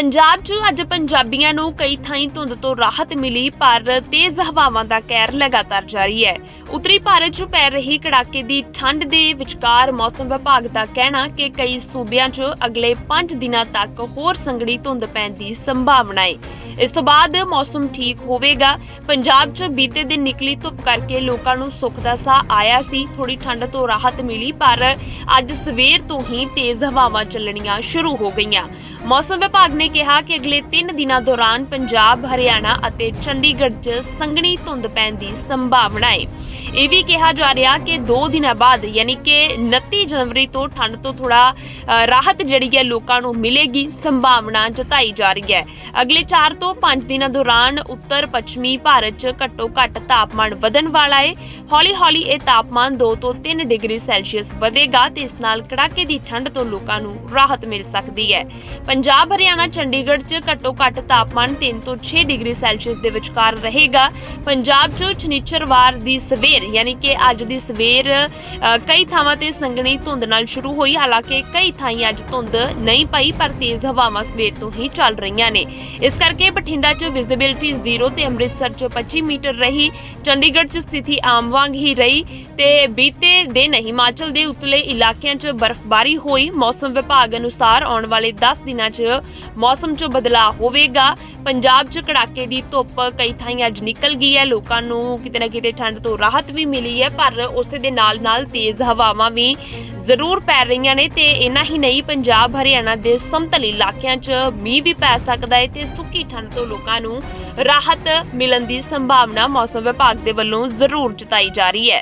ਪੰਜਾਬ 'ਚ ਅੱਜ ਪੰਜਾਬੀਆਂ ਨੂੰ ਕਈ ਥਾਈਂ ਧੁੰਦ ਤੋਂ ਰਾਹਤ ਮਿਲੀ, ਪਰ ਤੇਜ਼ ਹਵਾਵਾਂ ਦਾ ਕਹਿਰ ਲਗਾਤਾਰ ਜਾਰੀ ਹੈ। ਉੱਤਰੀ ਭਾਰਤ 'ਚ ਪੈ ਰਹੀ ਕੜਾਕੇ ਦੀ ਠੰਡ ਦੇ ਵਿਚਕਾਰ ਮੌਸਮ ਵਿਭਾਗ ਦਾ ਕਹਿਣਾ ਕਿ ਕਈ ਸੂਬਿਆਂ 'ਚ ਅਗਲੇ 5 ਦਿਨਾਂ ਤੱਕ ਹੋਰ ਸੰਘਣੀ ਧੁੰਦ ਪੈਣ ਦੀ ਸੰਭਾਵਨਾ ਹੈ। ਇਸ ਤੋਂ ਬਾਅਦ ਮੌਸਮ ਠੀਕ ਹੋਵੇਗਾ। ਪੰਜਾਬ 'ਚ ਬੀਤੇ ਦਿਨ ਨਿਕਲੀ ਧੁੱਪ ਕਰਕੇ ਲੋਕਾਂ ਨੂੰ ਸੁੱਖ ਦਾ ਸਾਹ ਆਇਆ ਸੀ। ਥੋੜੀ ਠੰਡ ਤੋਂ ਰਾਹਤ ਮਿਲੀ, ਪਰ ਅੱਜ ਸਵੇਰ ਤੋਂ ਹੀ ਤੇਜ਼ ਹਵਾਵਾਂ ਚੱਲਣੀਆਂ ਸ਼ੁਰੂ ਹੋ ਗਈਆਂ। ਮੌਸਮ ਵਿਭਾਗ ਨੇ ਕਿਹਾ ਕਿ ਅਗਲੇ 3 ਦਿਨਾਂ ਦੌਰਾਨ ਪੰਜਾਬ, ਹਰਿਆਣਾ ਅਤੇ ਚੰਡੀਗੜ੍ਹ 'ਚ ਸੰਘਣੀ ਧੁੰਦ ਪੈਣ ਦੀ ਸੰਭਾਵਨਾ ਹੈ ਇਹ ਵੀ ਕਿਹਾ ਜਾ ਰਿਹਾ ਕਿ 2 ਦਿਨਾਂ ਬਾਅਦ, ਯਾਨੀ ਕਿ 29 ਜਨਵਰੀ ਤੋਂ ਠੰਡ ਤੋਂ ਥੋੜਾ ਰਾਹਤ ਜਿਹੜੀ ਹੈ ਲੋਕਾਂ ਨੂੰ ਮਿਲੇਗੀ, ਸੰਭਾਵਨਾ ਜਤਾਈ ਜਾ ਰਹੀ ਹੈ। ਅਗਲੇ 4 ਤੋਂ 5 ਦਿਨਾਂ ਦੌਰਾਨ ਉੱਤਰ ਪੱਛਮੀ ਭਾਰਤ 'ਚ ਘੱਟੋ ਘੱਟ ਤਾਪਮਾਨ ਵਧਣ ਵਾਲਾ ਏ। ਹੌਲੀ-ਹੌਲੀ ਇਹ ਤਾਪਮਾਨ 2 ਤੋਂ 3 ਡਿਗਰੀ ਸੈਲਸੀਅਸ ਵਧੇਗਾ ਤੇ ਇਸ ਨਾਲ ਕੜਾਕੇ ਦੀ ਠੰਡ ਤੋਂ ਲੋਕਾਂ ਨੂੰ ਰਾਹਤ ਮਿਲ ਸਕਦੀ ਹੈ। ਪੰਜਾਬ, ਹਰਿਆਣਾ, ਚੰਡੀਗੜ੍ਹ 'ਚ ਘੱਟੋ ਘੱਟ ਤਾਪਮਾਨ 3 ਤੋਂ 6 ਡਿਗਰੀ ਸੈਲਸੀਅਸ ਦੇ ਵਿਚਕਾਰ ਰਹੇਗਾ। ਪੰਜਾਬ 'ਚ ਸ਼ਨੀਚਰਵਾਰ ਦੀ ਸਵੇਰ, ਯਾਨੀ ਕਿ ਅੱਜ ਦੀ ਸਵੇਰ ਕਈ ਥਾਵਾਂ ਤੇ ਸੰਘਣੀ ਧੁੰਦ ਨਾਲ ਸ਼ੁਰੂ ਹੋਈ। ਹਾਲਾਂਕਿ ਕਈ ਥਾਈਂ ਅੱਜ ਧੁੰਦ ਨਹੀਂ ਪਈ, ਪਰ ਤੇਜ਼ ਹਵਾਵਾਂ ਸਵੇਰ ਤੋਂ ਹੀ ਚੱਲ ਰਹੀਆਂ ਨੇ। ਇਸ ਕਰਕੇ ਬਠਿੰਡਾ 'ਚ ਵਿਜ਼ਿਬਿਲਟੀ ਜ਼ੀਰੋ ਤੇ ਅੰਮ੍ਰਿਤਸਰ 'ਚ 25 ਮੀਟਰ ਰਹੀ। ਚੰਡੀਗੜ੍ਹ 'ਚ ਸਥਿਤੀ ਆਮ ਵਾਂਗ ਹੀ ਰਹੀ ਤੇ ਬੀਤੇ ਦਿਨ ਹਿਮਾਚਲ ਦੇ ਉਤਲੇ ਇਲਾਕਿਆਂ 'ਚ ਬਰਫ਼ਬਾਰੀ ਹੋਈ। ਮੌਸਮ ਵਿਭਾਗ ਅਨੁਸਾਰ ਆਉਣ ਵਾਲੇ 10 ਦਿਨਾਂ 'ਚ ਮੌਸਮ 'ਚ ਬਦਲਾਅ ਹੋਵੇਗਾ। ਪੰਜਾਬ 'ਚ ਕੜਾਕੇ ਦੀ ਧੁੱਪ ਕਈ ਥਾਈਂ ਅੱਜ ਨਿਕਲ ਗਈ ਹੈ। ਲੋਕਾਂ ਨੂੰ ਕਿਤੇ ਨਾ ਕਿਤੇ ਠੰਡ ਤੋਂ ਰਾਹਤ ਵੀ ਮਿਲੀ ਹੈ, ਪਰ ਉਸੇ ਦੇ ਨਾਲ-ਨਾਲ ਤੇਜ਼ ਹਵਾਵਾਂ ਵੀ ਜ਼ਰੂਰ ਪੈ ਰਹੀਆਂ ਨੇ ਤੇ ਇਨਾ ਹੀ ਨਹੀਂ, ਪੰਜਾਬ, ਹਰਿਆਣਾ ਦੇ ਸਮਤਲ ਇਲਾਕਿਆਂ 'ਚ ਮੀਂਹ ਵੀ ਪੈ ਸਕਦਾ ਹੈ ਤੇ ਸੁੱਕੀ ਠੰਡ ਤੋਂ ਲੋਕਾਂ ਨੂੰ ਰਾਹਤ ਮਿਲਣ ਦੀ ਸੰਭਾਵਨਾ ਮੌਸਮ ਵਿਭਾਗ ਦੇ ਵੱਲੋਂ ਜ਼ਰੂਰ ਜਤਾਈ ਜਾ ਰਹੀ ਹੈ।